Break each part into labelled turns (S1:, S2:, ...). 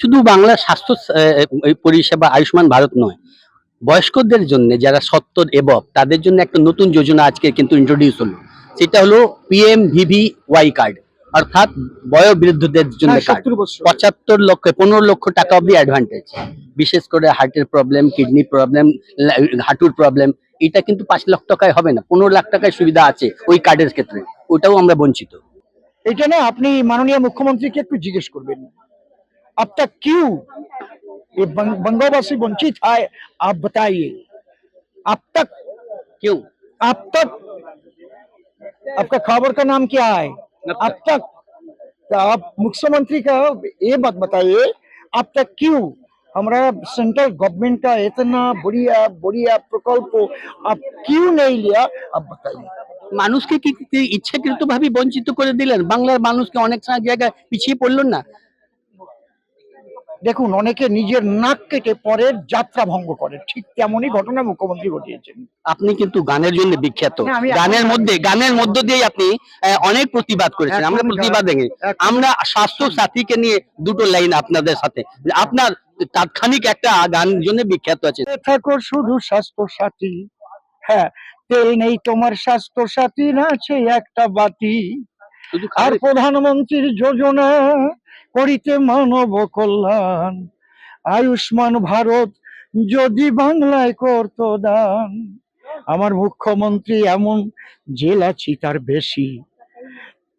S1: শুধু বাংলা স্বাস্থ্য পরিষেবা আয়ুষ্মান ভারত নয়। বয়স্কদের জন্য যারা সত্তর এবব তাদের জন্য একটা নতুন যোজনা আজকে কিন্তু ইন্ট্রোডিউস হলো। সেটা হলো পিএম ভিভি ওয়াই কার্ড অর্থাৎ বয়োবৃদ্ধদের জন্য
S2: হ্যাঁ,
S1: কার্ড
S2: 70 বছর।
S1: পঁচাত্তর লক্ষ পনেরো লক্ষ টাকা অব্দি অ্যাডভান্টেজ বিশেষ করে হার্টের প্রবলেম কিডনি প্রবলেম হাঁটুর প্রবলেম এটা কিন্তু পাঁচ লাখ টাকায় হবে না পনেরো লাখ টাকায় সুবিধা আছে ওই কার্ডের ক্ষেত্রে। ওটাও আমরা বঞ্চিত।
S2: এটা না আপনি মাননীয় মুখ্যমন্ত্রীকে একটু জিজ্ঞেস করবেন। अब तक क्यों ये बंग, बंगोवासी वंचित है आप बताइए अब तक
S1: কেউ
S2: अब तक आपका खबर का नाम क्या है अब तक तो आप मुख्यमंत्री का ये बात बताइए अब तक क्यों हमारा सेंट्रल गवर्नमेंट का इतना बढ़िया बढ़िया प्रकल्प आप क्यों नहीं लिया अब बताइए
S1: মানুষকে কি কি ইচ্ছাকৃত ভাবে বঞ্চিত করে দিলেন বাংলার মানুষকে অনেক সময় জায়গায় পিছিয়ে পড়লো না
S2: দেখুন অনেকে নিজের নাক কেটে পরের যাত্রা ভঙ্গ করে। ঠিক তেমনই ঘটনা মুখ্যমন্ত্রী ঘটিয়েছেন।
S1: আপনি কিন্তু গানের জন্য বিখ্যাত।
S2: এখন-
S1: গানের মধ্যে গানের মধ্য দিয়ে আপনি অনেক প্রতিবাদ করেছেন। আমরা প্রতিবাদ আমরা স্বাস্থ্য সাথীকে নিয়ে দুটো লাইন আপনাদের সাথে। আপনার তাৎক্ষণিক একটা গান জন্য বিখ্যাত আছে।
S2: থাকো শুধু স্বাস্থ্য সাথী হ্যাঁ তেল নেই তোমার স্বাস্থ্য সাথী না আছে একটা বাতি। আর প্রধানমন্ত্রীর যোজনা করিতে মানব কল্যাণ। আয়ুষ্মান ভারত যদি বাংলায় করতো দান। আমার মুখ্যমন্ত্রী এমন জেলাছি তার বেশি।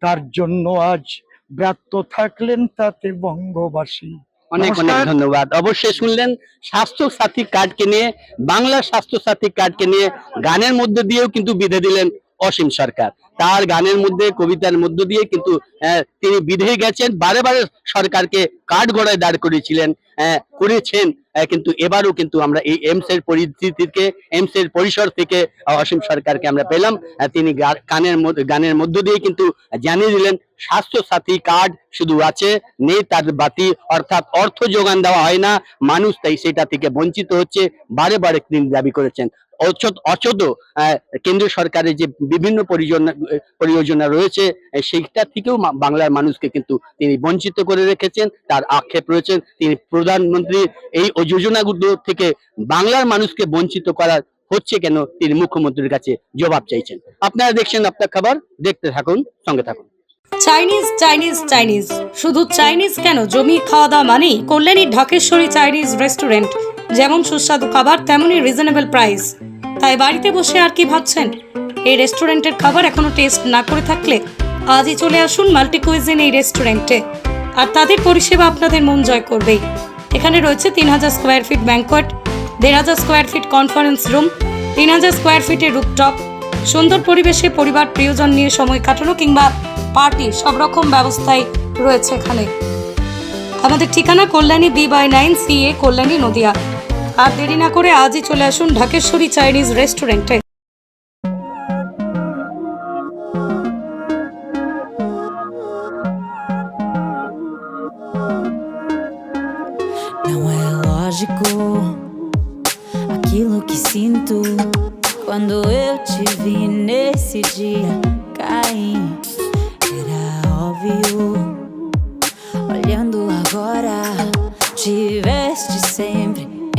S2: তার জন্য আজ ব্যর্থ থাকলেন তাতে বঙ্গবাসী।
S1: অনেক অনেক ধন্যবাদ। অবশ্যই শুনলেন স্বাস্থ্য সাথী কার্ডকে নিয়ে বাংলা স্বাস্থ্য সাথী কার্ডকে নিয়ে গানের মধ্যে দিয়েও কিন্তু বিধে দিলেন অসীম সরকার। তার গানের মধ্যে, কবিতার মধ্য দিয়ে কিন্তু তিনি বিধে গেছেন। বারে বারে সরকারকে কাঠ গড়ায় দাঁড় করেছিলেন করেছেন। কিন্তু এবারও কিন্তু আমরা এই এমস এর পরিস্থিতিকে, এমস এর পরিসর থেকে অসীম সরকারকে আমরা পেলাম। তিনি মধ্য- গানের মধ্য দিয়ে কিন্তু জানিয়ে দিলেন স্বাস্থ্য সাথী কার্ড শুধু আছে, নেই তার বাতি, অর্থাৎ অর্থ যোগান দেওয়া হয় না। মানুষ তাই সেটা থেকে বঞ্চিত হচ্ছে। বারে বারে তিনি দাবি করেছেন। অচত কেন্দ্রীয় সরকারের যে বিভিন্ন পরিযোজনা পরিযোজনা রয়েছে সেইটা থেকেও বাংলার মানুষকে কিন্তু তিনি বঞ্চিত করে রেখেছেন, তার আক্ষেপ রয়েছেন। তিনি প্রধানমন্ত্রী এই যোজনাগুলো থেকে বাংলার মানুষকে বঞ্চিত করার হচ্ছে কেন? তিনি মুখ্যমন্ত্রীর কাছে জবাব চাইছেন। আপনারা দেখছেন আপনার খাবার, দেখতে থাকুন, সঙ্গে থাকুন।
S3: Chinese Chinese Chinese. শুধু চাইনিজ কেন? জমি খাওয়া দাওয়া মানেই কল্যাণী ঢাকেশ্বরী চাইনিজ রেস্টুরেন্ট। যেমন সুস্বাদু খাবার, তেমনই রিজনেবল প্রাইস তাই বাড়িতে বসে আর কি ভাবছেন? এই রেস্টুরেন্টের খাবার এখনও টেস্ট না করে থাকলে আজই চলে আসুন মাল্টি কুইজিন এই রেস্টুরেন্টে। আর তাদের পরিষেবা আপনাদের মন জয় করবেই। এখানে রয়েছে তিন হাজার স্কোয়ার ফিট ব্যাঙ্কোয়েট দেড় হাজার স্কোয়ার ফিট কনফারেন্স রুম তিন হাজার স্কোয়ার ফিটের রুপটপ সুন্দর পরিবেশে পরিবার, প্রিয়জন নিয়ে সময় কাটানো কিংবা পার্টি সব রকম ব্যবস্থাই রয়েছে এখানে। আমাদের ঠিকানা Kalyani B by nine C A Kalyani Nadia. আর দেরি না করে আজই চলে আসুন ঢাকেশ্বরী চাইনিজ রেস্টুরেন্টে
S4: Não é lógico aquilo que sinto quando eu te vi nesse dia cair. Era óbvio. Olhando agora, tiveste sempre